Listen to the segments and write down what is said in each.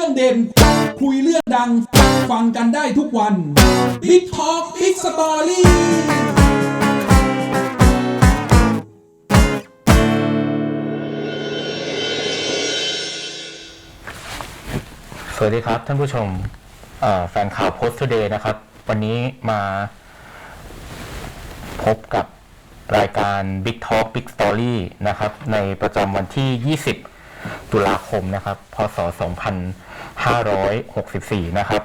รื่องเด่น คุยเรื่องดัง ฟังกันได้ทุกวัน Big Talk Big Story สวัสดีครับท่านผู้ชมเอ่อแฟนข่าว Post Today นะครับ วันนี้มาพบกับรายการ Big Talk Big Story นะครับ ในประจำวันที่ 20 ตุลาคมนะครับ พศ 2564 นะครับ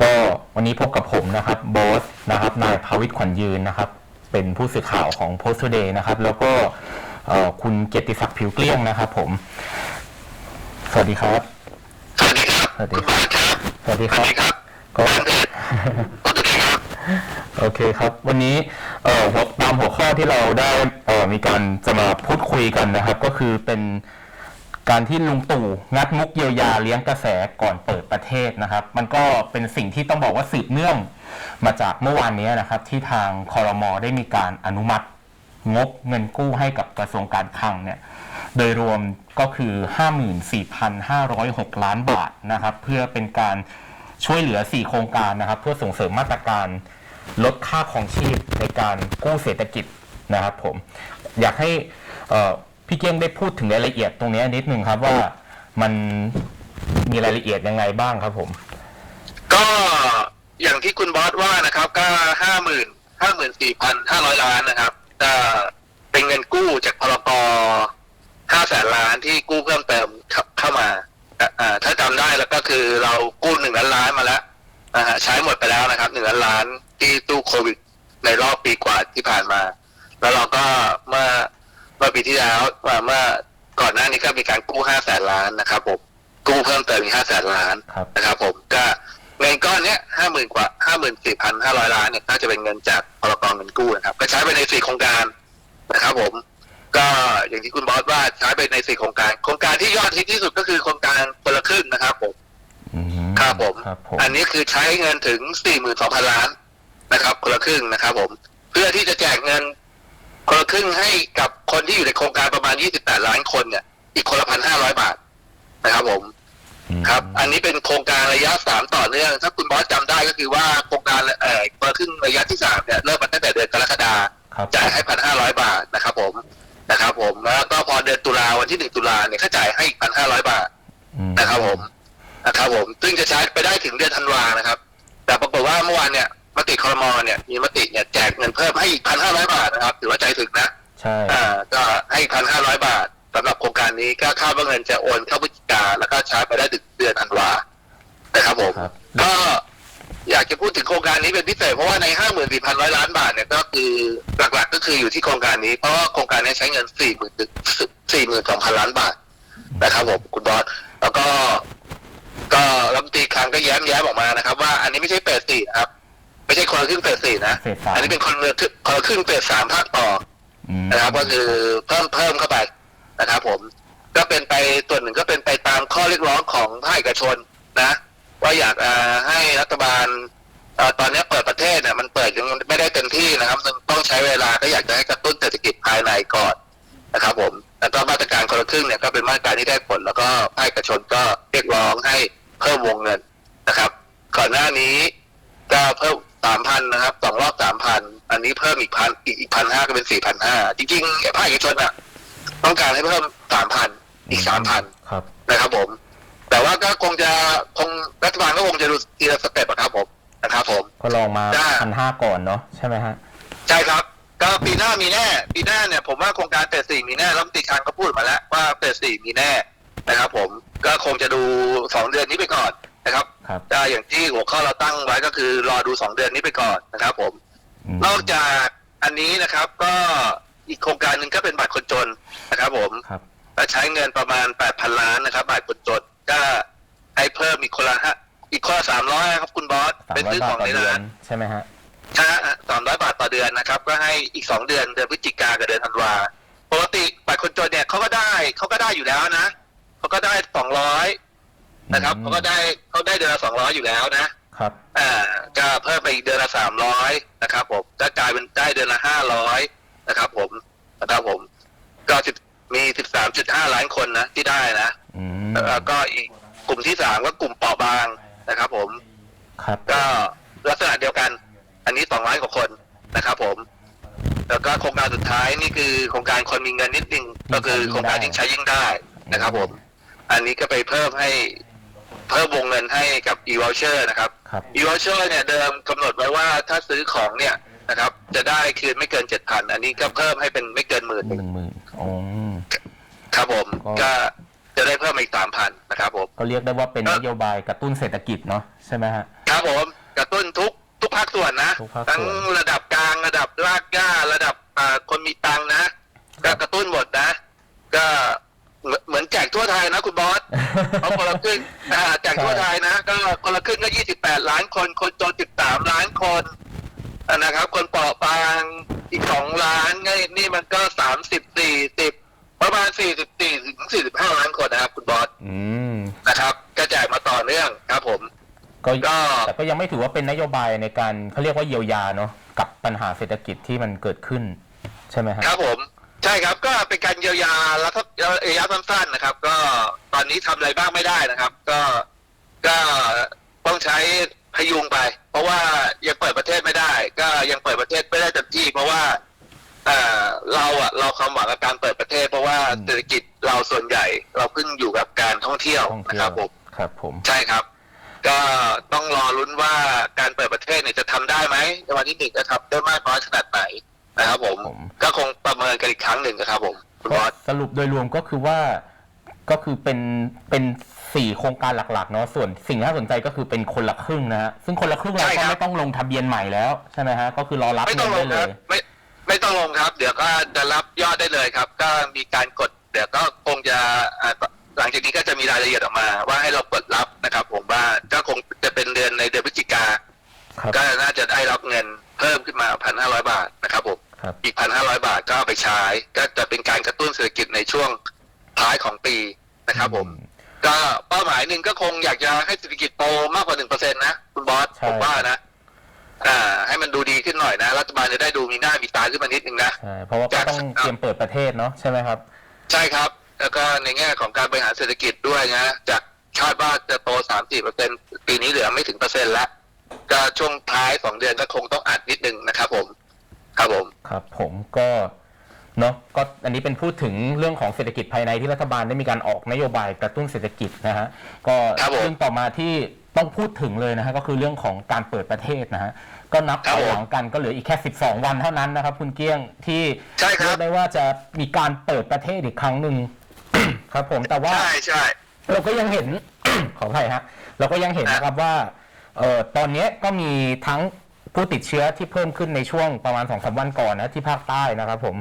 ก็วันนี้พบกับผมนะครับบอสนะครับนายภาวิทย์ขวัญยืนนะครับ เป็นผู้สื่อข่าวของ Post Today นะครับ แล้วก็เอ่อคุณเกียรติศักดิ์ผิวเกลี้ยงนะครับ ผม สวัสดีครับ สวัสดีครับ สวัสดีคุณครับบาสครับสวัสดีสควัรัสบดีครับ ก็ท่านเดชโอเคครับโอเคครับ วันนี้เอ่อหัวตามหัวข้อที่เราได้เอ่อมีการจะมาพูดคุยกันนะครับ ก็คือเป็น การที่ลุงตู่งัดมุกเยียวยาเลี้ยงกระแสก่อนเปิดประเทศนะครับ มันก็เป็นสิ่งที่ต้องบอกว่าสืบเนื่องมาจากเมื่อวานนี้นะครับ ที่ทางคอรมอได้มีการอนุมัติงบเงินกู้ให้กับกระทรวงการคลังเนี่ยโดยรวมก็คือ 54,506 ล้านบาทนะครับ เพื่อเป็นการช่วยเหลือ 4 โครงการนะครับ เพื่อส่งเสริมมาตรการลดค่าของชีพในการกู้เศรษฐกิจนะครับผมอยากให้อ่อ พี่เก้งได้พูดถึงรายละเอียดตรงนี้นิดนึงครับว่ามันมีรายละเอียดยังไงบ้างครับผม ก็อย่างที่คุณบอสว่านะครับก็ห้าหมื่นห้าหมื่นสี่พันห้าร้อยล้านนะครับก็เป็นเงินกู้จากพรกห้าแสนล้านที่กู้เพิ่มเติมเข้าเข้ามาอ่าอ่าถ้าจำได้แล้วก็คือเรากู้หนึ่งล้านล้านมาแล้วนะฮะใช้หมดไปแล้วนะครับหนึ่งล้านล้านที่ตู้โควิดในรอบปีกว่าที่ผ่านมา แล้วเราก็เมื่อ เมื่อปีที่แล้วเมื่อเมื่อก่อนหน้านี้ก็มีการกู้ห้าแสนล้านนะครับผมกู้เพิ่มเติมอีกห้าแสนล้านครับนะครับผมก็เงินก้อนเนี้ยห้าหมื่นกว่าห้าหมื่นสี่พันห้าร้อยล้านเนี่ยก็จะเป็นเงินจากพรกเงินกู้นะครับ ก็ใช้ไปในสี่โครงการนะครับผม ก็อย่างที่คุณบอสว่าใช้ไปในสี่โครงการ โครงการที่ยอดฮิตที่สุดก็คือโครงการคนละครึ่งนะครับผมอืมครับผมครับผม อันนี้คือใช้เงินถึงสี่หมื่นสองพันล้านนะครับ คนละครึ่งนะครับผม เพื่อที่จะแจกเงิน คนละครึ่งให้กับคนที่อยู่ในโครงการประมาณยี่สิบแปดล้านคนเนี่ย อีกคนละพันห้าร้อยบาทนะครับผมอืมครับ อันนี้เป็นโครงการระยะสามต่อเนื่อง ถ้าคุณบอสจำได้ก็คือว่าโครงการเอ่อคนละครึ่งระยะที่สามเนี่ยเริ่มมาตั้งแต่เดือนกรกฎาครับจ่ายให้พันห้าร้อยบาทนะครับ ผมนะครับ ผมแล้วก็พอเดือนตุลาวันที่หนึ่งตุลาเนี่ยเขาจ่ายให้อีกพันห้าร้อยบาทอืมนะครับ ผมนะครับผม ซึ่งจะใช้ไปได้ถึงเดือนธันวานะครับ แต่ปรากฏว่าเมื่อวานเนี่ย มติคอรมอเนี่ยมีมติเนี่ยแจกเงินเพิ่มให้อีกพันห้าร้อยบาทนะครับถือว่าใจถึงนะใช่อ่าก็ให้พันห้าร้อยบาทสำหรับโครงการนี้ก็คาดว่าเงินจะโอนเข้าพฤศจิกาแล้วก็ใช้ไปได้ถึงเดือนธันวานะครับผมครับก็อยากจะพูดถึงโครงการนี้เป็นพิเศษเพราะว่าในห้าหมื่นสี่พันร้อยล้านบาทเนี่ยก็คือหลักๆก็คืออยู่ที่โครงการนี้เพราะว่าโครงการนี้ใช้เงินสี่หมื่นสี่หมื่นสองพันล้านบาทนะครับผมคุณบอสแล้วก็ ก็รัฐมนตรีคลังก็แย้มแย้มออกมานะครับ ว่าอันนี้ไม่ใช่เฟสสี่นะครับ ไม่ใช่คนละครึ่งเฟสสี่นะ เฟสสาม อันนี้เป็นคนละครึ่งคนละครึ่งเฟสสามภาคต่ออืมนะครับ ก็คือเพิ่มเพิ่มเข้าไปนะครับผม ก็เป็นไปส่วนหนึ่งก็เป็นไปตามข้อเรียกร้องของภาคเอกชนนะว่าอยากอ่าให้รัฐบาลเอ่อตอนนี้เปิดประเทศเนี่ยมันเปิดยังไม่ได้เต็มที่นะครับมันต้องใช้เวลาก็อยากจะให้กระตุ้นเศรษฐกิจภายในก่อนนะครับ ผมแล้วก็มาตรการคนละครึ่งเนี่ยก็เป็นมาตรการที่ได้ผล แล้วก็ภาคเอกชนก็เรียกร้องให้เพิ่มวงเงินนะครับ ก่อนหน้านี้ก็เพิ่มสามพันนะครับสองรอบสามพันอันนี้เพิ่มอีกพันอีกอีกพันห้าก็เป็นสี่พันห้าจริงๆไอ้ภาคเอกชนอะต้องการให้เพิ่มสามพันอีกสามพันครับนะครับผม แต่ว่าก็คงจะคงรัฐบาลก็คงจะดูทีละสเต็ปอะครับผมนะครับผมก็ลองมาได้พันห้าก่อนเนาะใช่ไหมฮะใช่ครับ ก็ปีหน้ามีแน่ ปีหน้าเนี่ยผมว่าโครงการเฟสสี่มีแน่รัฐมนตรีคลังก็พูดมาแล้วว่าเฟสสี่มีแน่นะครับผมก็คงจะดูสองเดือนนี้ไปก่อน นะครับครับก็อย่างที่หัวข้อเราตั้งไว้ก็คือรอดูสองเดือนนี้ไปก่อนนะครับผมมนอกจากอันนี้นะครับ ก็อีกโครงการหนึ่งก็เป็นบัตรคนจนนะครับ ผมครับและใช้เงินประมาณ8,000ล้านนะครับบัตรคนจนก็ให้เพิ่มอีกคนละฮะอีกคนละ300ครับคุณบอสสามไปร้อยซื้อบาขทองต่อในเดือนร้านใช่ไหมฮะถ้า300บาทต่อเดือนนะครับ ก็ให้อีก2เดือนเดือนพฤศจิกากับเดือนธันวาปกติบัตรคนจนเนี่ยเขาก็ได้เขาก็ได้อยู่แล้วนะเขาก็ได้200 นะครับอืมเขาก็ได้เขาได้เดือนละ200อยู่แล้วนะครับอ่าก็เพิ่มไปอีกเดือนละสามร้อยนะครับ ผมก็กลายเป็นได้เดือนละห้าร้อยนะครับ ผมนะครับผมก็สิบมีสิบสามจุดห้าล้านคนนะที่ได้นะอืมแล้วก็อีกกลุ่มที่สามก็กลุ่มเปราะบางนะครับ ผมครับก็ลักษณะเดียวกัน อันนี้สองร้อยกว่าคนนะครับ ผม แล้วก็โครงการสุดท้ายนี่คือโครงการคนมีเงินนิดนึงก็คือโครงการยิ่งใช้ยิ่งได้นะครับ ผม อันนี้ก็ไปเพิ่มให้ เพิ่มวงเงินให้กับ e-voucher นะครับ ครับ e-voucher เนี่ยเดิมกำหนดไว้ว่าถ้าซื้อของเนี่ยนะครับ จะได้คืนไม่เกินเจ็ดพันอันนี้ก็เพิ่มให้เป็นไม่เกินหมื่นหนึ่งหมื่นอ๋อ ครับผมก็ ก็จะได้เพิ่มมาอีกสามพันนะครับผม ก็เรียกได้ว่าเป็นนโยบายกระตุ้นเศรษฐกิจเนาะใช่ไหมฮะ ครับผมกระตุ้นทุกทุกภาคส่วนนะทุกภาคส่วน ทั้งระดับกลางระดับรากหญ้าระดับอ่าคนมีตังค์นะ ก็กระตุ้นหมดนะ ก็ เหมือนเหมือนแจกทั่วไทยนะคุณบอสเพราะคนละครึ่งอ่าแจกทั่วไทยนะ ก็คนละครึ่งก็ยี่สิบแปดล้านคน คนจนสิบสามล้านคนอ่านะครับ คนเปราะบางอีกสองล้านไงนี่มันก็สามสิบสี่สิบประมาณสี่สิบสี่ถึงสี่สิบห้าล้านคนนะครับ คุณบอสอืม นะครับก็แจกมาต่อเนื่องครับผม ก็ก็ แต่ก็ยังไม่ถือว่าเป็นนโยบายในการเขาเรียกว่าเยียวยาเนาะกับปัญหาเศรษฐกิจที่มันเกิดขึ้น ใช่ไหมฮะ ครับผม ใช่ครับก็เป็นการเยียวยาแล้วก็ระยะสั้นๆนะครับ ก็ตอนนี้ทำอะไรบ้างไม่ได้นะครับ ก็ก็ต้องใช้พยุงไป เพราะว่ายังเปิดประเทศไม่ได้ ก็ยังเปิดประเทศไม่ได้เต็มที่ เพราะว่าเอ่อเราอะเราความหวังกับการเปิดประเทศ เพราะว่าอืม เศรษฐกิจเราส่วนใหญ่ เราพึ่งอยู่กับการท่องเที่ยวท่องนะเที่คยรัวบผม ครับผม ใช่ครับ ก็ต้องรอลุ้นว่าการเปิดประเทศเนี่ยจะทำได้ไหมในวันที่หนึ่งจะทำได้มากน้อยขนาดไหน นะครับผมผม ก็คงประเมินกันอีกครั้งหนึ่งนะครับผมคุณบก็อส สรุปโดยรวมก็คือว่าก็คือเป็นเป็นสี่โครงการหลักๆเนาะส่วนสิ่งที่น่าสนใจก็คือเป็นคนละครึ่งนะฮะซึ่งคนละครึ่งเราใช่ก็ครับไม่ต้องลงทะเบียนใหม่แล้วใช่ไหมฮะก็คือรอรับไม่เงิต้องนลได้งเลครับย ไม่ไม่ต้องลงครับ เดี๋ยวก็จะรับยอดได้เลยครับ ก็มีการกดเดี๋ยวก็คงจะอ่าหลังจากนี้ก็จะมีรายละเอียดออกมา ว่าให้เรากดรับนะครับ ผมว่าก็คงจะเป็นเดือนในเดือนพฤศจิกาครับ ก็น่าจะได้รับเงินเพิ่มขึ้นมาพันห้าร้อยบาท นะครับผมครับอีกพันห้าร้อยบาทก็เอาไปใช้ ก็จะเป็นการกระตุ้นเศรษฐกิจในช่วงท้ายของปีนะครับผม ก็เป้าหมายหนึ่งก็คงอยากจะให้เศรษฐกิจโตมากกว่าหนึ่งเปอร์เซ็นต์นะ คุณบอสใช่ผมว่านะ อ่า ให้มันดูดีขึ้นหน่อยนะ รัฐบาลจะได้ดูมีหน้ามีตาขึ้นมานิดนึงนะใช่เพราะว่าก็ต้องเตรียมเปิดประเทศเนาะใช่ไหมครับ ใช่ครับ แล้วก็ในแง่ของการบริหารเศรษฐกิจด้วยนะจากคาดว่าจะโตสามสี่เปอร์เซ็นปีนี้เหลือไม่ถึงเปอร์เซ็นต์ละก็ช่วงท้ายสองเดือนก็คงต้องอัดนิดนึงนะครับผม ครับผมครับผมก็เนาะก็อันนี้เป็นพูดถึงเรื่องของเศรษฐกิจภายในที่รัฐบาลได้มีการออกนโยบายกระตุ้นเศรษฐกิจนะฮะก็ครับผมซึ่งต่อมาที่ต้องพูดถึงเลยนะฮะก็คือเรื่องของการเปิดประเทศนะฮะก็นับครับถอยผมหลังกันก็เหลืออีกแค่ 12 วันเท่านั้นนะครับ คุณเกี้ยงที่ใช่ครับเรียกได้ว่าจะมีการเปิดประเทศอีกครั้งหนึ่งครับ ผมแต่ว่าใช่ใช่เราก็ยังเห็นขออภัยฮะเราก็ยังเห็นนะครับว่าเอ่อตอนนี้ก็มีทั้ง ผู้ติดเชื้อที่เพิ่มขึ้นในช่วงประมาณสองสามวันก่อนนะที่ภาคใต้นะครับผม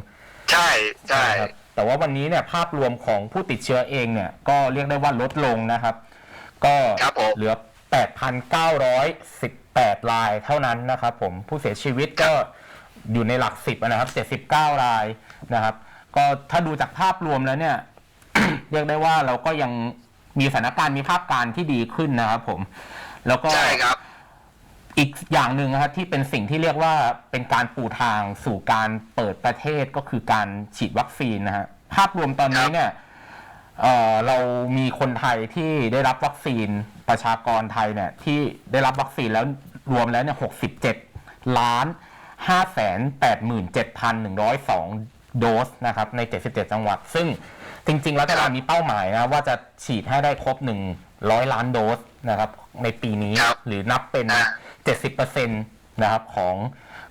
ใช่ใช่ครับแต่ว่าวันนี้เนี่ยภาพรวมของผู้ติดเชื้อเองเนี่ยก็เรียกได้ว่าลดลงนะครับ ก็ครับผมเหลือ 8,918 รายเท่านั้นนะครับผมผู้เสียชีวิตก็อยู่ในหลักสิบนะครับ79 รายนะครับ ก็ถ้าดูจากภาพรวมแล้วเนี่ย เรียกได้ว่าเราก็ยังมีสถานการณ์มีภาพการที่ดีขึ้นนะครับผม แล้วก็ใช่ครับ อีกอย่างหนึ่งนะครับที่เป็นสิ่งที่เรียกว่าเป็นการปูทางสู่การเปิดประเทศก็คือการฉีดวัคซีนนะฮะภาพรวมตอนนี้เนี่ยเอ่อเรามีคนไทยที่ได้รับวัคซีนประชากรไทยเนี่ยที่ได้รับวัคซีนแล้วรวมแล้วเนี่ย67ล้าน5แสน87,102โดสนะครับใน77จังหวัด ซึ่งจริงๆรัฐบาลมีเป้าหมายนะว่าจะฉีดให้ได้ครบ100ล้านโดสนะครับในปีนี้ครับหรือนับเป็นอ่า 70%นะครับของ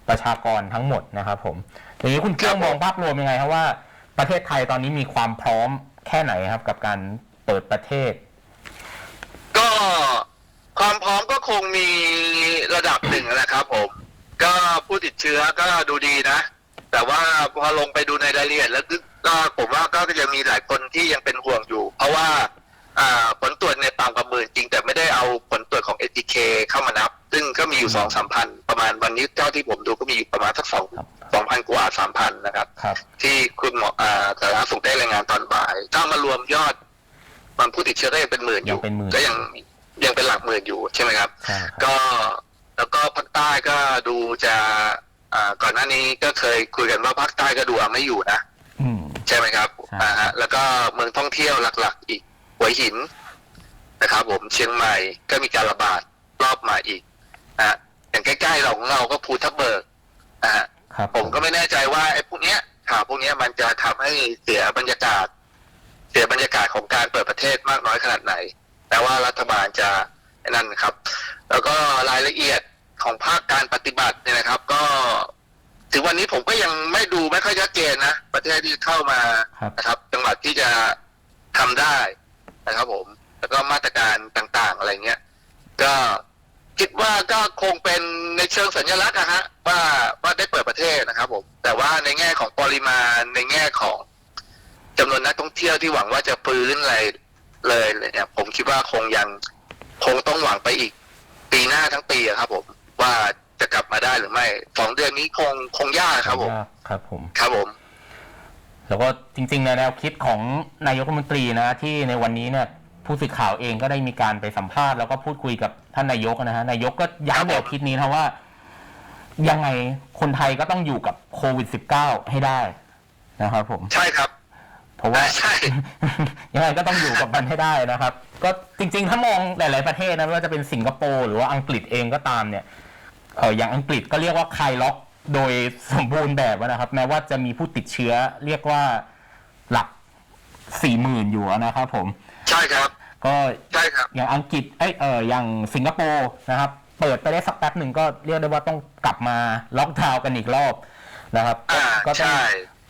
ประชากรทั้งหมดนะครับผมอย่างนี้คุณเชื่องมองภาพรวมยังไงครับว่าประเทศไทยตอนนี้มีความพร้อมแค่ไหนครับ กับการเปิดประเทศ ก็ความพร้อมก็คงมีระดับหนึ่งแหละครับผม ก็ผู้ติดเชื้อก็ดูดีนะ แต่ว่าพอลงไปดูในรายละเอียดแล้วก็ผมว่าก็ยังมีหลายคนที่ยังเป็นห่วงอยู่ เพราะว่าอ่าผลตรวจในยต่ำกว่าหมื่นจริงแต่ไม่ได้เอาผลตรวจของ ATK เข้ามานับซึ่งก็ มีอยู่สองสามพันประมาณวันนี้เท่าที่ผมดูก็มีอยู่ประมาณสักสองครับสองพันกว่าสามพันนะครับครับที่คุณหมออ่าสาธารณสุขได้รายงานตอนบ่าย ถ้ามารวมยอดมันผู้ติดเชื้อก็ยังเป็นหมื่นอยัยู่งเป็นหมื่นก็ยังยังเป็นหลักหมื่นอยู่ใช่ไหมครับใช่ครับก็แล้วก็ภาคใต้ก็ดูจะอ่าก่อนหน้านี้ก็เคยคุยกันว่าภาคใต้ก็ดูเอาไม่อยู่นะอืมใช่ไหมครับใช่อ่าฮะแล้วก็เมืองท่องเที่ยวหลัก ๆ อีกหัวหินนะครับ ผมเชียงใหม่ก็มีการระบาดรอบมาอีก นะฮะอย่างใกล้ๆเราของเราก็ภูทับเบิกนะฮะครับผมก็ไม่แน่ใจว่าไอ้พวกเนี้ยข่าวพวกเนี้ยมันจะทำให้เสียบรรยากาศ เสียบรรยากาศของการเปิดประเทศมากน้อยขนาดไหน แต่ว่ารัฐบาลจะไอ้นั่นครับ แล้วก็รายละเอียดของภาคการปฏิบัติเนี่ยนะครับ ก็ถึงวันนี้ผมก็ยังไม่ดูไม่ค่อยชัดเจนนะประเทศที่เข้ามาครับนะครับจังหวัดที่จะทำได้นะครับผม แล้วก็มาตรการต่างๆอะไรเงี้ย ก็ คิดว่าก็คงเป็นในเชิงสัญลักษณ์นะฮะว่าว่าได้เปิดประเทศนะครับผมแต่ว่าในแง่ของปริมาณในแง่ของจำนวนนักท่องเที่ยวที่หวังว่าจะฟื้นอะไรเลยเนี่ยผมคิดว่าคงยังคงต้องหวังไปอีกปีหน้าทั้งปีครับผมว่าจะกลับมาได้หรือไม่สองเดือนนี้คงคงยากครับผมครับผมครับผม แล้วก็จริงๆในแนวคิดของนายกรัฐมนตรีนะที่ในวันนี้เนี่ยผู้สื่อข่าวเองก็ได้มีการไปสัมภาษณ์แล้วก็พูดคุยกับ ท่านนายกนะฮะนายกก็ย้ำแนวคิดนี้นะว่า ยังไงคนไทยก็ต้องอยู่กับโควิด -19 ให้ได้นะครับผม ใช่ครับ เพราะว่าใช่ยังไงก็ต้องอยู่กับมันให้ได้นะครับ ก็จริง ๆ ถ้ามองหลาย ๆประเทศนะไม่ว่าจะเป็นสิงคโปร์หรือว่าอังกฤษเองก็ตามเนี่ยเอออย่างอังกฤษก็เรียกว่าคลายล็อกโดยสมบูรณ์แบบนะครับ แม้ว่าจะมีผู้ติดเชื้อเรียกว่าหลักสี่หมื่นอยู่นะครับผม ใช่ครับ ก็ใช่ครับอย่างอังกฤษเอ้ยเอออย่างสิงคโปร์นะครับ เปิดไปได้สักแป๊บหนึ่งก็เรียกได้ว่าต้องกลับมาล็อกดาวน์กันอีกรอบนะครับก็อ่าก็ต้องใช่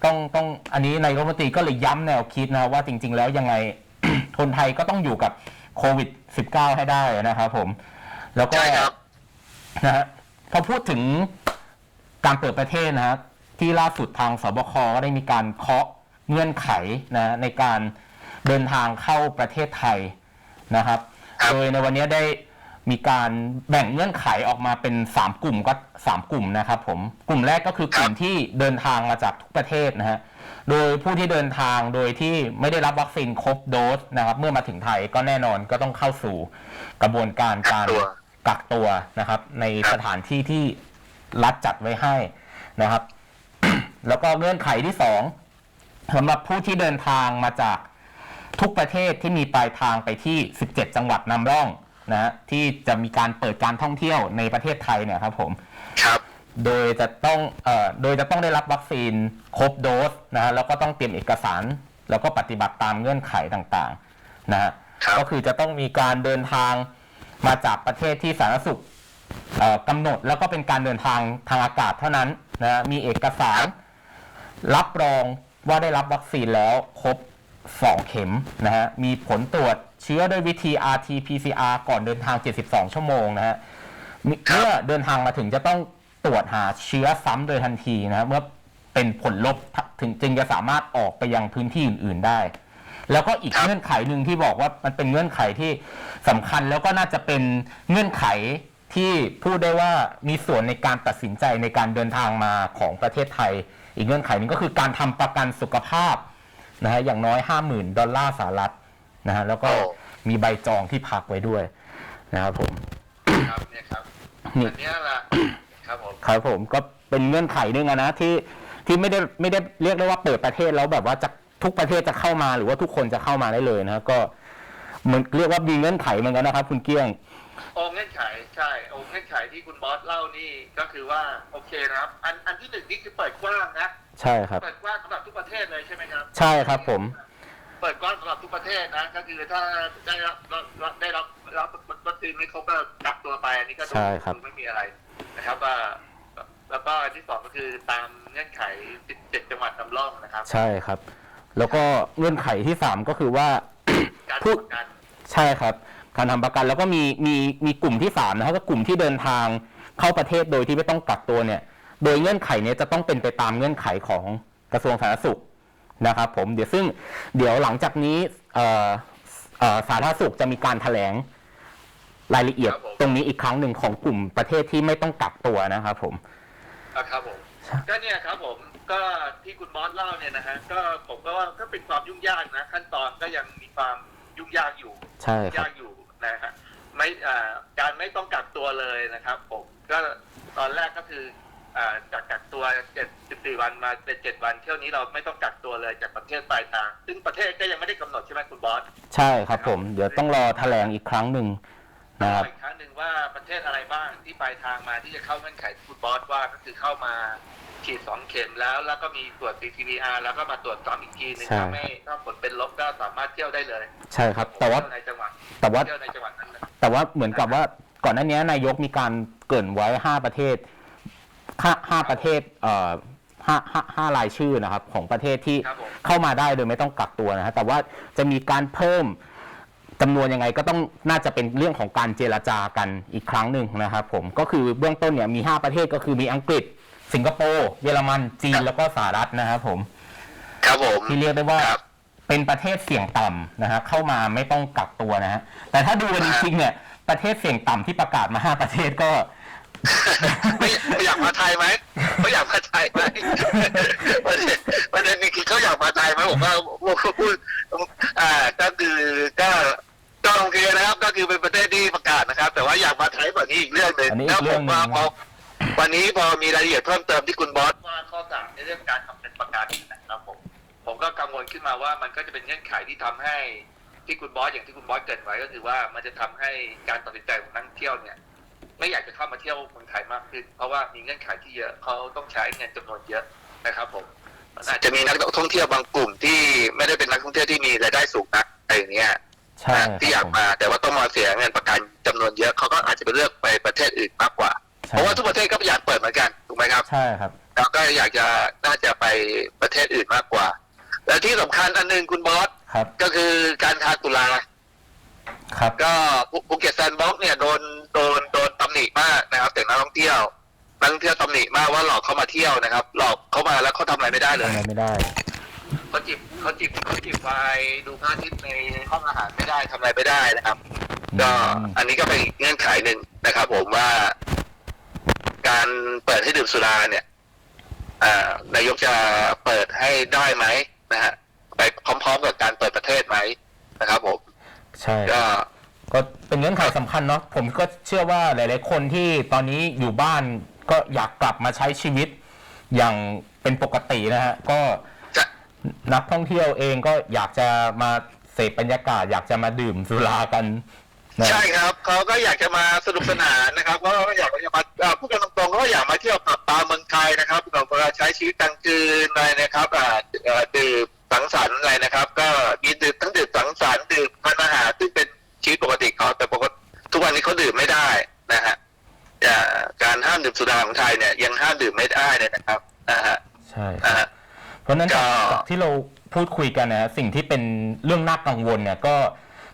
ต้องต้องอันนี้นายกรัฐมนตรีก็เลยย้ำแนวคิดนะว่าจริง ๆ แล้วยังไง คนไทยก็ต้องอยู่กับโควิด -19 ให้ได้นะครับผม แล้วก็ใช่ครับ นะฮะพอพูดถึงการเปิดประเทศนะฮะที่ล่าสุดทางสบคก็ได้มีการเคาะเงื่อนไขนะในการเดินทางเข้าประเทศไทย นะครับครับ โดยในวันนี้ได้มีการแบ่งเงื่อนไขออกมาเป็น 3 กลุ่มก็ 3 กลุ่มนะครับผมกลุ่มแรกก็คือกลุ่มที่เดินทางมาจากทุกประเทศนะฮะโดยผู้ที่เดินทางโดยที่ไม่ได้รับวัคซีนครบโดสนะครับเมื่อมาถึงไทยก็แน่นอนก็ต้องเข้าสู่กระบวนการการกักตัวกักตัวนะครับ ในครับสถานที่ที่รัฐจัดไว้ให้นะครับ แล้วก็เงื่อนไขที่สองสำหรับผู้ที่เดินทางมาจาก ทุกประเทศที่มีปลายทางไปที่ 17 จังหวัดนำร่องนะฮะที่จะมีการเปิดการท่องเที่ยวในประเทศไทยเนี่ยครับผมครับโดยจะต้องเอ่อโดยจะต้องได้รับวัคซีนครบโดสนะฮะแล้วก็ต้องเตรียมเอกสาร แล้วก็ปฏิบัติตามเงื่อนไขต่างๆนะฮะครับก็คือจะต้องมีการเดินทางมาจากประเทศที่สาธารณสุขเอ่อกำหนดแล้วก็เป็นการเดินทางทางอากาศเท่านั้นนะฮะมีเอกสาร รับรองว่าได้รับวัคซีนแล้วครบ 2 เข็มนะฮะ มีผลตรวจเชื้อด้วยวิธี RT-PCR ก่อนเดินทาง 72 ชั่วโมงนะฮะ เมื่อเดินทางมาถึงจะต้องตรวจหาเชื้อซ้ำโดยทันทีนะเมื่อเป็นผลลบถึงจึงจะสามารถออกไปยังพื้นที่อื่น ๆได้ แล้วก็อีกครับเงื่อนไขหนึ่งที่บอกว่ามันเป็นเงื่อนไขที่สำคัญแล้วก็น่าจะเป็นเงื่อนไขที่พูดได้ว่ามีส่วนในการตัดสินใจในการเดินทางมาของประเทศไทย อีกเงื่อนไขหนึงก็คือการทำประกันสุขภาพ นะฮะอย่างน้อย 50,000 ดอลลาร์สหรัฐนะฮะแล้วก็โอ้มีใบจองที่พักไว้ด้วยนะครับผมครับเนี่ยครับนี่อันเนี้ยแหละครับผมครับผมก็เป็นเงื่อนไขหนึ่งอะนะที่ที่ไม่ได้ไม่ได้เรียกได้ว่าเปิดประเทศแล้วแบบว่าจะทุกประเทศจะเข้ามาหรือว่าทุกคนจะเข้ามาได้เลยนะก็เหมันเรียกว่ามีเงื่อนไขเหมือนกันนะครับ คุณเกี้ยงโอเงื่อนไขใช่โอเงื่อนไขที่คุณบอสเล่านี่ก็คือว่าโอเคนะครับ อันอันที่หนึ่งนี่คือเปิดกว้างนะ ใช่ครับ เปิดกว้างสำหรับทุกประเทศเลยใช่ไหมครับ ใช่ครับผม เปิดกว้างสำหรับทุกประเทศนะ ก็คือถ้าได้รับรับได้รับรับวัคซีนไม่ครบก็กักตัวไปอันนี้ก็ดูใช่ครับดูไม่มีอะไรนะครับว่าแล้วก็อันที่สองก็คือตามเงื่อนไข 17 จังหวัดนำร่องนะครับใช่ครับ แล้วก็เงื่อนไขที่สามก็คือว่า การพูด ประกัน ใช่ครับ การทำประกันแล้วก็มีมีมีกลุ่มที่สามนะครับก็กลุ่มที่เดินทางเข้าประเทศโดยที่ไม่ต้องกักตัวเนี่ย โดยเงื่อนไขเนี้จะต้องเป็นไปตามเงื่อนไขของกระทรวงสาธารณสุขนะครับผมเดี๋ยวซึ่งเดี๋ยวหลังจากนี้เอ่อเอ่อสาธารณสุขจะมีการแถลงรายละเอียดครับผมตรงนี้อีกครั้งหนึ่งของกลุ่มประเทศที่ไม่ต้องกักตัวนะครับผมอะครับผมก็เนี่ยครับผมก็ที่คุณบอสเล่าเนี่ยนะฮะก็ผมก็ว่าก็เป็นความยุ่งยากนะ ขั้นตอนก็ยังมีความยุ่งยากอยู่ใช่ครับยากอยู่นะฮะไม่อ่าการไม่ต้องกักตัวเลยนะครับ ผมก็ตอนแรกก็คืออ่า จากกักตัวเจ็ดสิบสี่วันมาเป็นเจ็ดวัน เที่ยวนี้เราไม่ต้องกักตัวเลยจากประเทศปลายทาง ซึ่งประเทศก็ยังไม่ได้กำหนดใช่ไหมคุณบอส ใช่ครับผม เดี๋ยวต้องรอแถลงอีกครั้งหนึ่งนะครับอีกครั้งหนึ่งว่าประเทศอะไรบ้างที่ปลายทางมาที่จะเข้าเงื่อนไขที่คุณบอสว่าก็คือเข้ามาฉีดสองเข็มแล้วแล้วก็มีตรวจ CCTVR แล้วก็มาตรวจซ้ำอีกทีหนึ่งใช่ถ้าไม่ถ้าผลเป็นลบก็สามารถเที่ยวได้เลย ใช่ครับ แต่ว่าเที่ยในจังหวัดแต่ว่าเที่ยวในจังหวัดนั้นนะแต่ว่าเหมือนกับว่าก่อนหน้านี้นายกมีการเกรินไว้ห้าประเทศ ห้าห้าประเทศเอ่อห้าห้าห้ารายชื่อนะครับ ของประเทศที่ครับผม เข้ามาได้โดยไม่ต้องกักตัวนะฮะแต่ว่าจะมีการเพิ่มจำนวนยังไงก็ต้องน่าจะเป็นเรื่องของการเจรจากันอีกครั้งหนึ่งนะครับผมก็คือเบื้องต้นเนี่ยมี 5 ประเทศก็คือมีอังกฤษ สิงคโปร์เยอรมันจีนแล้วก็สหรัฐนะครับผม ครับผม ที่เรียกได้ว่าครับ เป็นประเทศเสี่ยงต่ำนะฮะเข้ามาไม่ต้องกักตัวนะฮะแต่ถ้าดูกันจริงๆเนี่ยประเทศเสี่ยงต่ำที่ประกาศมาห้าประเทศก็ ไม่ไม่อยากมาไทยไหมไม่อยากมาไทยไหมประเด็นประเด็นนี้คือเขาอยากมาไทยไหมผมว่าผมพูดอ่าก็คือก็ก็โอเคนะครับ ก็คือเป็นประเทศที่ประกาศนะครับ แต่ว่าอยากมาไทยแบบนี้อีกเรื่องหนึ่งอันนี้อีแล้วกผเรื่องมหนึ่งว่าพอวันนี้พอมีรายละเอียดเพิ่มเติมที่คุณบอสว่าข้อสามในเรื่องการทำเป็นประกันนะครับผมผมก็กังวลขึ้นมาว่ามันก็จะเป็นเงื่อนไขที่ทำให้ที่คุณบอสอย่างที่คุณบอสเกริดไว้ก็คือว่ามันจะทำให้การตัดสินใจของนักท่องเที่ยวเนี่ย ไม่อยากจะเข้ามาเที่ยวเมืองไทยมากขึ้น เพราะว่ามีเงื่อนไขที่เยอะเขาต้องใช้เงินจำนวนเยอะนะครับผมอาจจะมีนักท่องเที่ยวบางกลุ่มที่ไม่ได้เป็นนักท่องเที่ยวที่มีรายได้สูงนักอะไรอย่างเงี้ยใช่นะที่อยากมา แต่ว่าต้องมาเสียเงินประกันจำนวนเยอะเขาก็อาจจะไปเลือกไปประเทศอื่นมากกว่าใช่เพราะว่าทุกประเทศก็อยากเปิดเหมือนกันถูกไหมครับใช่ครับแล้วก็อยากจะน่าจะไปประเทศอื่นมากกว่า และที่สำคัญอันหนึงคุณบอสครับก็คือการทาตุลา ครับ ก็ภูภูเก็ตแซนด์บ็อกซ์เนี่ยโดนโดนโดนตำหนิมากนะครับแต่นักท่องเที่ยวนักท่องเที่ยวตำหนิมากว่าหลอกเขามาเที่ยวนะครับ หลอกเขามาแล้วเขาทำอะไรไม่ได้เลทำยอะไรไม่ได้ เขาจิบเขาจิบเขาจิบไฟดูพระอาทิตย์ในห้องอาหารไม่ได้ทำอะไรไม่ได้นะครับ ก็อืม อันนี้ก็เป็นอีกเงื่อนไขหนึ่งนะครับ ผมว่า การเปิดให้ดื่มสุราเนี่ยอ่านายกจะเปิดให้ได้ไหมนะฮะไปพร้อมๆกับการเปิดประเทศไหมนะครับ ผม ใช่ ก็ก็เป็นเงื่อนไขสำคัญเนาะผมก็เชื่อว่าหลาย ๆ คนที่ตอนนี้อยู่บ้านก็อยากกลับมาใช้ชีวิตอย่างเป็นปกตินะฮะก็จะนักท่องเที่ยวเองก็อยากจะมาเสพบรรยากาศ อยากจะมาดื่มสุรากันนะใช่ครับเขาก็อยากจะมาสนุกสนานนะครับก็อยากจะมาเอ่อพูดกันตรงๆเขาก็อยากมาเที่ยวปรับปรามเมืองไทยนะครับเราก็ใช้ชีวิตกลางคืนอะไรนะครับอ่าเอ่อดื่ม ไม่ได้เลยนะครับนะฮะใช่นะฮะ เพราะฉะนั้นก็จากจากที่เราพูดคุยกันนะฮะสิ่งที่เป็นเรื่องน่ากังวลเนี่ยก็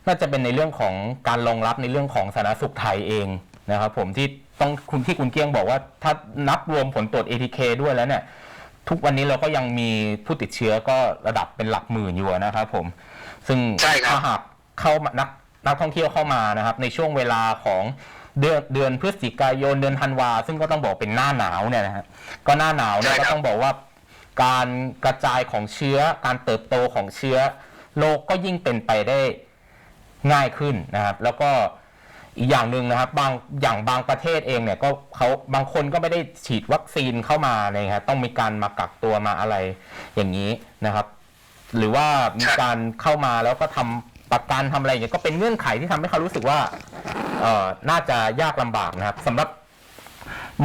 น่าจะเป็นในเรื่องของการรองรับในเรื่องของสาธารณสุขไทยเองนะครับผมที่ต้องคุณที่คุณเกี้ยงบอกว่าถ้านับรวมผลตรวจ ATK ด้วยแล้วเนี่ยทุกวันนี้เราก็ยังมีผู้ติดเชื้อก็ระดับเป็นหลักหมื่นอยู่นะครับผมซึ่งใช่ครับ ถ้าหากเข้ามานักนักท่องเที่ยวเข้ามานะครับในช่วงเวลาของ เดือนเดือนพฤศจิกายนเดือนธันวา ซึ่งก็ต้องบอกเป็นหน้าหนาวเนี่ยนะฮะก็หน้าหนาวเนี่ยก็ต้องบอกว่าการกระจายของเชื้อการเติบโตของเชื้อโรคก็ยิ่งเป็นไปได้ง่ายขึ้นนะครับ แล้วก็อีกอย่างหนึ่งนะครับ บางอย่างบางประเทศเองเนี่ยก็เขาบางคนก็ไม่ได้ฉีดวัคซีนเข้ามาเลยครับต้องมีการมากักตัวมาอะไรอย่างนี้นะครับ หรือว่ามีการเข้ามาแล้วก็ทำ ประกันทำอะไรอย่างเงี้ยก็เป็นเงื่อนไขที่ทำให้เขารู้สึกว่าเอ่อน่าจะยากลำบากนะครับสำหรับ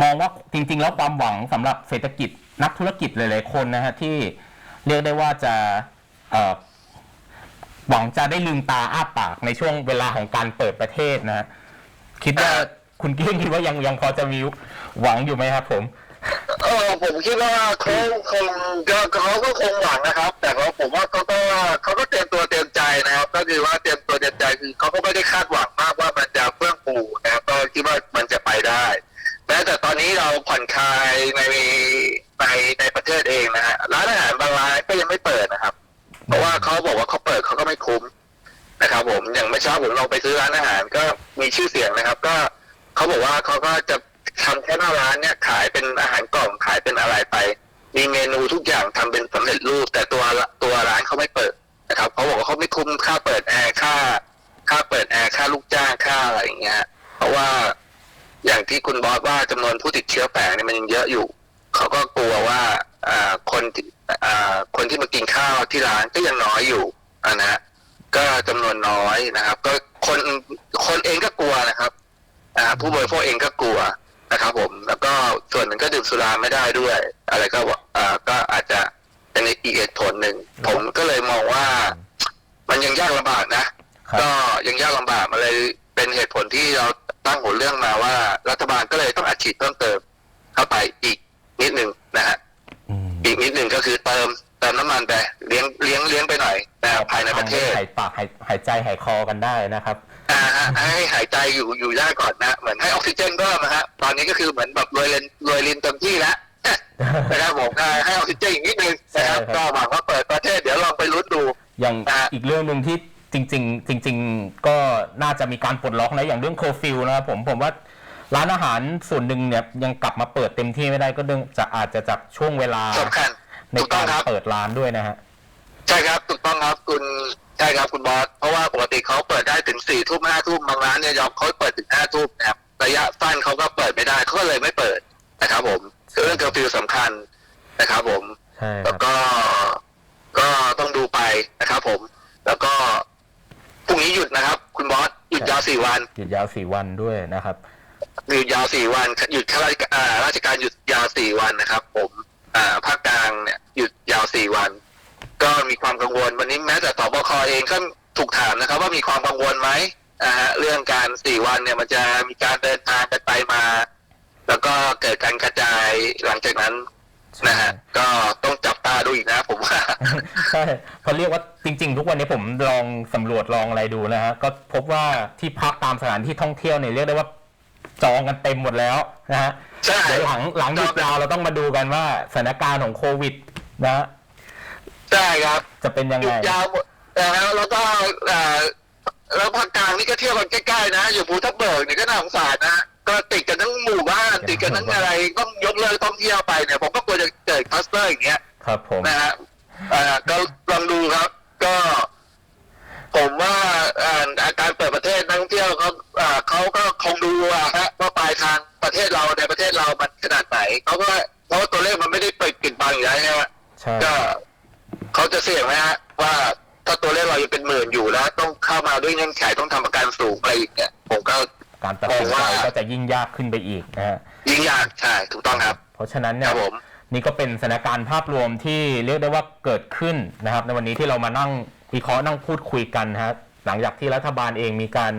มองว่าจริง ๆ แล้วความหวังสำหรับเศรษฐกิจนักธุรกิจหลาย ๆ คนนะฮะที่เรียกได้ว่าจะเอ่อหวังจะได้ลืมตาอ้าปากในช่วงเวลาของการเปิดประเทศนะฮะคิดว่าคุณเกี้ยงคิดว่ายังยังพอจะมีหวังอยู่ไหมครับผม เออผมคิดว่าเขาคงเขาก็คงหวังนะครับ แต่ว่าผมว่าเขาก็เขาก็เตรียมตัวเตรียมใจนะครับก็คือว่าเตรียมตัวเตรียมใจคือเขาก็ไม่ได้คาดหวังมากว่ามันจะเฟื่องฟูนะครับก็คิดว่ามันจะไปได้แม้แต่ตอนนี้เราผ่อนคลายในในในประเทศเองนะฮะร้านอาหารบางร้านก็ยังไม่เปิดนะครับ เพราะว่าเขาบอกว่าเขาเปิดเขาก็ไม่คุ้มนะครับ ผมอย่างเมื่อเช้าผมลองไปซื้อร้านอาหาร ก็มีชื่อเสียงนะครับ ก็เขาบอกว่าเขาก็จะ นะครับ ผม แล้วก็ส่วนหนึ่งก็ดื่มสุราไม่ได้ด้วย อะไรก็ว่าอ่าก็อาจจะเป็นอีกเหตุผลหนึ่งผมก็เลยมองว่า มันยังยากลำบากนะครับก็ยังยากลำบากมันเลยเป็นเหตุผลที่เราตั้งหัวเรื่องมาว่า รัฐบาลก็เลยต้องอัดฉีดเพิ่มเติมเข้าไปอีกนิดหนึ่งนะฮะอืมอีกนิดหนึ่งก็คือเติมเติมน้ำมันไปเลี้ยงเลี้ยงเลี้ยงไปหน่อยนะครับภายในประเทศหายปากหายหายใจหายคอกันได้นะครับ อ่าฮะให้หายใจอยู่อยู่ได้ก่อนนะ เหมือนให้ออกซิเจนเพิ่มนะฮะตอนนี้ก็คือเหมือนแบบรวยเลนรวยลินเต็มที่แล้วนะครับผมอ่าให้ออกซิเจนอีกนิดนึงนะครับใช่ครับก็หวังว่าเปิดประเทศเดี๋ยวลองไปลุ้นดู อย่างอะอีกเรื่องหนึ่งที่จริง ๆ จริง ๆ ก็น่าจะมีการปลดล็อกนะอย่างเรื่องโคฟิลนะครับผมผมว่าร้านอาหารส่วนหนึ่งเนี่ยยังกลับมาเปิดเต็มที่ไม่ได้ก็เนื่องจะอาจจะจากช่วงเวลาสำคัญในถูกต้กาองรครับเปิดร้านด้วยนะฮะใช่ครับถูกต้องครับคุณ ใช่ครับคุณบอสเพราะว่าปกติเขาเปิดได้ถึงสี่ทุ่มห้าทุ่มบางร้านเนี่ยยอมเขาเปิดถึงห้าทุ่มนะครับระยะสั้นเขาก็เปิดไม่ได้เขาก็เลยไม่เปิดนะครับ ผมคือเรื่องเคอร์ฟิวสำคัญนะครับ ผมใช่คแล้รัวบก็ก็ต้องดูไปนะครับ ผม แล้วก็พรุ่งนี้หยุดนะครับ คุณบอสหยุดยาวสี่วัน หยุดยาวสี่วันด้วยนะครับ หยุดยาวสี่วัน หยุดข้าราชการอ่าราชการหยุดยาวสี่วันนะครับ ผม อ่าภาคกลางเนี่ยหยุดยาวสี่วัน ก็มีความกังวล วันนี้แม้แต่สบคเองก็ถูกถามนะครับ ว่ามีความกังวลไหมอ่าฮะเรื่องการสี่วันเนี่ยมันจะมีการเดินทางกันไปมา แล้วก็เกิดการกระจายหลังจากนั้นนะฮะก็ต้องจับตาดูอีกนะผมว่าใช่เขาเรียกว่าจริง ๆ ทุกวันนี้ผมลองสำรวจลองอะไรดูนะฮะก็พบว่าที่พักตามสถานที่ท่องเที่ยวเนี่ยเรียกได้ว่าจองกันเต็มหมดแล้วนะฮะใช่เดี๋ยวหลังหลังหยุดยาวเราต้องมาดูกันว่าสถานการณ์ของโควิดนะ ฮะใช่ครับจะเป็นยังหยุไง ดยาวหมดนะฮะแล้วก็อ่าแล้วภาคกลางนี่ก็เที่ยวกันใกล้ๆนะ อยู่ภูทับเบิกเนี่ยก็น่าสงสารนะก็ติดกันทั้งหมู่บ้านติดกันทั้งอะไรต้องยกเลิกท่องเที่ยวไปเนี่ยผมก็กลัวจะเกิดคลัสเตอร์อย่างเงี้ย ครับผม นะฮะอ่าก็ลองดูครับ ก็ ผมว่าอ่าอาการเปิดประเทศนักท่องเที่ยวเขาอ่าเขาก็คงดูอะฮะว่าปลายทางประเทศเราในประเทศเรามันขนาดไหนเขาก็เพราะว่าตัวเลขมันไม่ได้เปิดปิดบังอยู่แล้วใช่ไหมใช่ ก็ เขาจะเสี่ยงไหมฮะว่าถ้าตัวเลขเรายังเป็นหมื่นอยู่แล้ว ต้องเข้ามาด้วยเงื่อนไขต้องทำประกันสูงอะไรอีกเนี่ยผมก็ การตัดสินผมใจว่าก็จะยิ่งยากขึ้นไปอีกนะฮะยิ่งยากใช่ถูกต้องครับ เพราะฉะนั้นคเนี่รัย บผม นี่ก็เป็นสถานการณ์ภาพรวมที่เรียกได้ว่าเกิดขึ้นนะครับ ในวันนี้ที่เรามานั่งวิเคราะห์นั่งพูดคุยกันนะฮะหลังจากที่รัฐบาลเองมีการ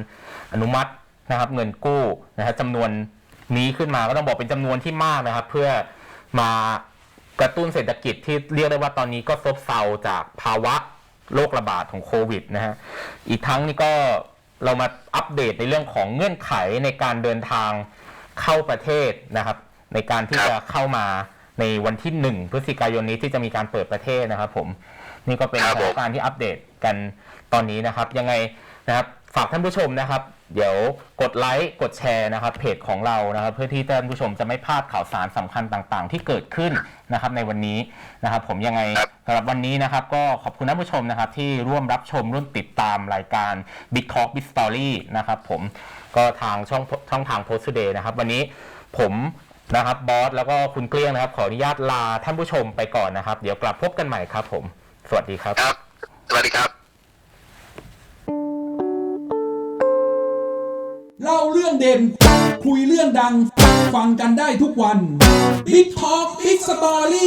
อนุมัตินะครับเงินกู้นะฮะจำนวนนี้ขึ้นมาก็ต้องบอกเป็นจำนวนที่มากนะครับ เพื่อมา กระตุ้นเศรษฐกิจที่เรียกได้ว่าตอนนี้ก็ซบเซาจากภาวะโรคระบาดของโควิดนะฮะ อีกทั้งนี่ก็เรามาอัปเดตในเรื่องของเงื่อนไขในการเดินทางเข้าประเทศนะครับ ในการที่ครับจะเข้ามาในวันที่หนึ่งพฤศจิกายนนี้ที่จะมีการเปิดประเทศนะครับผม นี่ก็เป็นครัสบถาผมนการณ์ที่อัปเดตกันตอนนี้นะครับ ยังไงนะครับ ฝากท่านผู้ชมนะครับ เดี๋ยวกดไลค์กดแชร์นะครับเพจของเรานะครับ เพื่อที่ท่านผู้ชมจะไม่พลาดข่าวสารสำคัญต่างๆ ที่เกิดขึ้นนะครับในวันนี้นะครับ ผมยังไงสำหรับวันนี้นะครับ ก็ขอบคุณท่านผู้ชมนะครับ ที่ร่วมรับชมร่วมติดตามรายการ Big Talk Big Story นะครับผมก็ทางช่องช่องทาง Post Today นะครับ วันนี้ผมนะครับบอสแล้วก็คุณเกลี้ยงนะครับ ขออนุญาตลาท่านผู้ชมไปก่อนนะครับ เดี๋ยวกลับพบกันใหม่ครับ ผม สวัสดีครับ ครับ สวัสดีครับ เล่าเรื่องเด่น คุยเรื่องดัง ฟังกันได้ทุกวัน Big Talk Big Story